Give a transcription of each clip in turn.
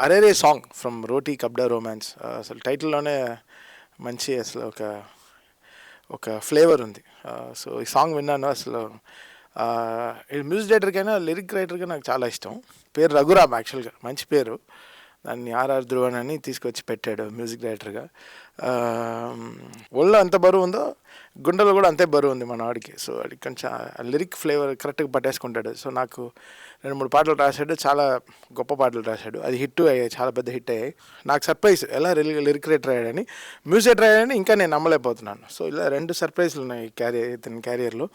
అరేరే song from Roti Kapda romance అసలు టైటిల్లోనే మంచి అసలు ఒక ఒక ఫ్లేవర్ ఉంది. సో ఈ సాంగ్ విన్నాను అసలు. మ్యూజిక్ డైరెక్టర్కైనా లిరిక్ రైటర్గా నాకు చాలా ఇష్టం. పేరు రఘురామ్ యాక్చువల్గా మంచి పేరు. దాన్ని ఆర్ఆర్ ధ్రువన్ అని తీసుకొచ్చి పెట్టాడు మ్యూజిక్ డైరెక్టర్గా. ఆ, ఒళ్ళు ఎంత బరువు ఉందో గుండెలో కూడా అంతే బరువు ఉంది మన వాడికి సో అది కొంచెం లిరిక్ ఫ్లేవర్ కరెక్ట్గా పట్టేసుకుంటాడు. సో నాకు రెండు మూడు పాటలు రాశాడు. చాలా గొప్ప పాటలు రాశాడు. అది హిట్ అయ్యాయి చాలా పెద్ద హిట్ అయ్యాయి. నాకు సర్ప్రైజ్ ఎలా లిరిక్ రైటర్ అయ్యాడని మ్యూజిక్ రాయడని అయ్యాడని ఇంకా నేను నమ్మలేకపోతున్నాను. సో ఇలా రెండు సర్ప్రైజ్లు ఉన్నాయి క్యారియర్ ఇతని క్యారియర్లో.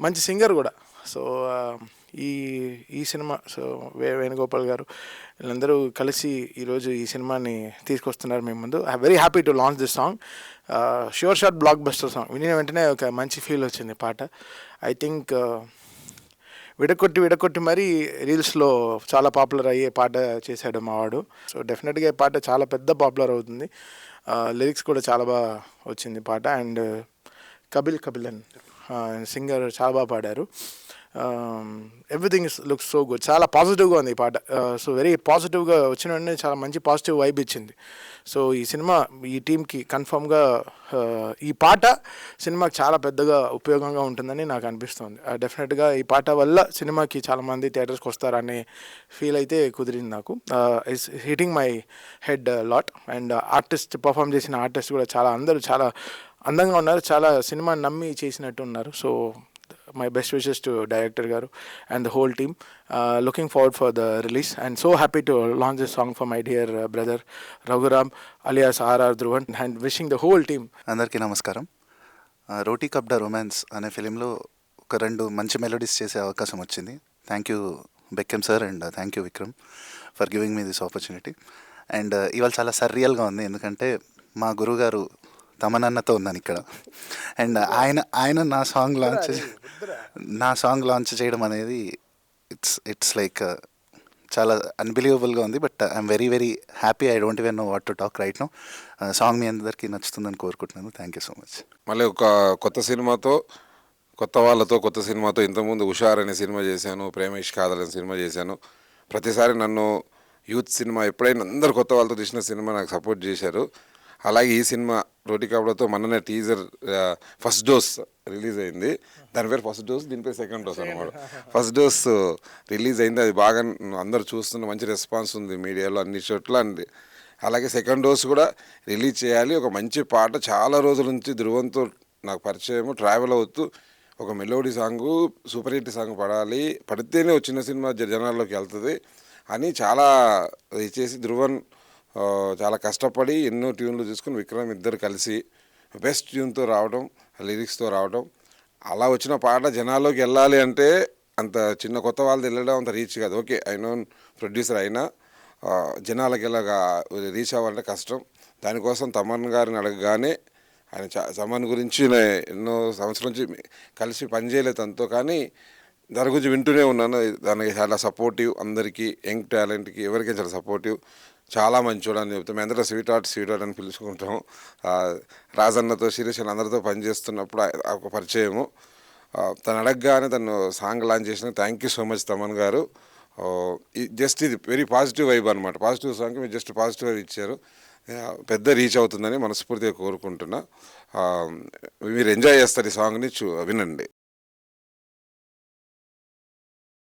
మంచి సింగర్ కూడా. సో ఈ ఈ సినిమా సో వే వేణుగోపాల్ గారు వీళ్ళందరూ కలిసి ఈరోజు ఈ సినిమాని తీసుకొస్తున్నారు మేము ముందు. I very happy to launch this song sure shot blockbuster song విని వెంటనే ఒక మంచి ఫీల్ వచ్చింది పాట. ఐ థింక్ uh, విడకొట్టి విడకొట్టి మరీ రీల్స్లో చాలా పాపులర్ అయ్యే పాట చేశాడు మావాడు సో డెఫినెట్గా ఈ పాట చాలా పెద్ద పాపులర్ అవుతుంది. Uh, లిరిక్స్ కూడా చాలా బాగా వచ్చింది పాట. And uh, Kapil Kapilan singer చాలా బాగా పాడారు. Everything is looks so good చాలా పాజిటివ్గా ఉంది ఈ పాట. సో వెరీ పాజిటివ్గా వచ్చిన వెంటనే చాలా మంచి పాజిటివ్ వైబ్ ఇచ్చింది. సో ఈ సినిమా ఈ టీంకి కన్ఫామ్గా uh, ఈ పాట సినిమాకి చాలా పెద్దగా ఉపయోగంగా ఉంటుందని నాకు అనిపిస్తుంది. డెఫినెట్గా uh, ఈ పాట వల్ల సినిమాకి చాలామంది థియేటర్స్కి వస్తారనే ఫీల్ అయితే కుదిరింది నాకు. Is hitting my head lot and artist perform చేసిన ఆర్టిస్ట్ కూడా చాలా అందరూ చాలా అందంగా ఉన్నారు. చాలా సినిమా నమ్మి చేసినట్టు ఉన్నారు so my best wishes to director గారు and the whole team looking forward for the release and so happy to launch this song for my dear brother Raghuram alias RR Dhruvan and wishing the whole team అందరికీ నమస్కారం. Uh, Roti Roti the romance అనే ఫిలింలో ఒక రెండు మంచి melodies చేసే అవకాశం వచ్చింది. Thank you Bekkem sir and thank you Vikram for giving me this opportunity and ఇవాళ చాలా సర్రియల్గా ఉంది. ఎందుకంటే మా గురువుగారు తమనన్నతో ఉన్నాను ఇక్కడ. అండ్ ఆయన ఆయన నా సాంగ్ లాంచ్ నా సాంగ్ లాంచ్ చేయడం అనేది ఇట్స్ ఇట్స్ లైక్ చాలా అన్బిలీవబుల్గా ఉంది but I'm very very happy I don't even know what to talk right no song మీ అందరికీ నచ్చుతుందని కోరుకుంటున్నాను. థ్యాంక్ యూ సో మచ్ మళ్ళీ ఒక కొత్త సినిమాతో కొత్త వాళ్ళతో కొత్త సినిమాతో ఇంతకుముందు హుషార్ అనే సినిమా చేశాను ప్రేమేష్ కాదల్ అనే సినిమా చేశాను. ప్రతిసారి నన్ను యూత్ సినిమా ఎప్పుడైనా అందరు కొత్త వాళ్ళతో తీసిన సినిమా నాకు సపోర్ట్ చేశారు. అలాగే ఈ సినిమా రోటి కాపడతో మొన్ననే టీజర్ ఫస్ట్ డోస్ రిలీజ్ అయింది. దాని పేరు ఫస్ట్ డోస్ దీని పేరు సెకండ్ డోస్ అనమాట ఫస్ట్ డోస్ రిలీజ్ అయింది. అది బాగా అందరు చూస్తున్న మంచి రెస్పాన్స్ ఉంది మీడియాలో అన్ని చోట్ల అండి అలాగే సెకండ్ డోస్ కూడా రిలీజ్ చేయాలి. ఒక మంచి పాట చాలా రోజుల నుంచి ధృవంతో నాకు పరిచయం ట్రావెల్ అవుతూ ఒక melody song super hit song పడాలి. పడితేనే వచ్చిన సినిమా జనాల్లోకి వెళ్తుంది అని చాలా ఇచ్చేసి ధృవన్ చాలా కష్టపడి ఎన్నో ట్యూన్లు తీసుకుని విక్రమ్ ఇద్దరు కలిసి బెస్ట్ ట్యూన్తో రావడం లిరిక్స్తో రావడం. అలా వచ్చిన పాట జనాల్లోకి వెళ్ళాలి అంటే అంత చిన్న కొత్త వాళ్ళది వెళ్ళడం అంత రీచ్ కాదు. ఓకే ఐ నోన్ ప్రొడ్యూసర్ అయినా జనాలకి ఎలాగా రీచ్ అవ్వాలంటే కష్టం. దానికోసం తమన్ గారిని అడగగానే ఆయన తమన్ గురించి ఎన్నో సంవత్సరాల నుంచి కలిసి పనిచేయలేదు తనతో. కానీ దాని గురించి వింటూనే ఉన్నాను. దానికి చాలా సపోర్టివ్ అందరికీ యంగ్ టాలెంట్కి ఎవరికైనా చాలా సపోర్టివ్ చాలా మంచోడు అని చెప్తాం. మేము అందరూ స్వీట్ ఆర్ట్ స్వీట్ ఆర్ట్ అని పిలుచుకుంటాం. రాజన్నతో శిరీష్ అని అందరితో పనిచేస్తున్నప్పుడు ఒక పరిచయము. తను అడగగానే తను సాంగ్ లాంచ్ చేసిన thank you so much Thaman గారు. జస్ట్ ఇది వెరీ పాజిటివ్ వైబ్ అనమాట పాజిటివ్ సాంగ్ మీరు జస్ట్ పాజిటివ్ వైబ్ ఇచ్చారు. పెద్ద రీచ్ అవుతుందని మనస్ఫూర్తిగా కోరుకుంటున్నా. మీరు ఎంజాయ్ చేస్తారు ఈ సాంగ్ని చూ వినండి.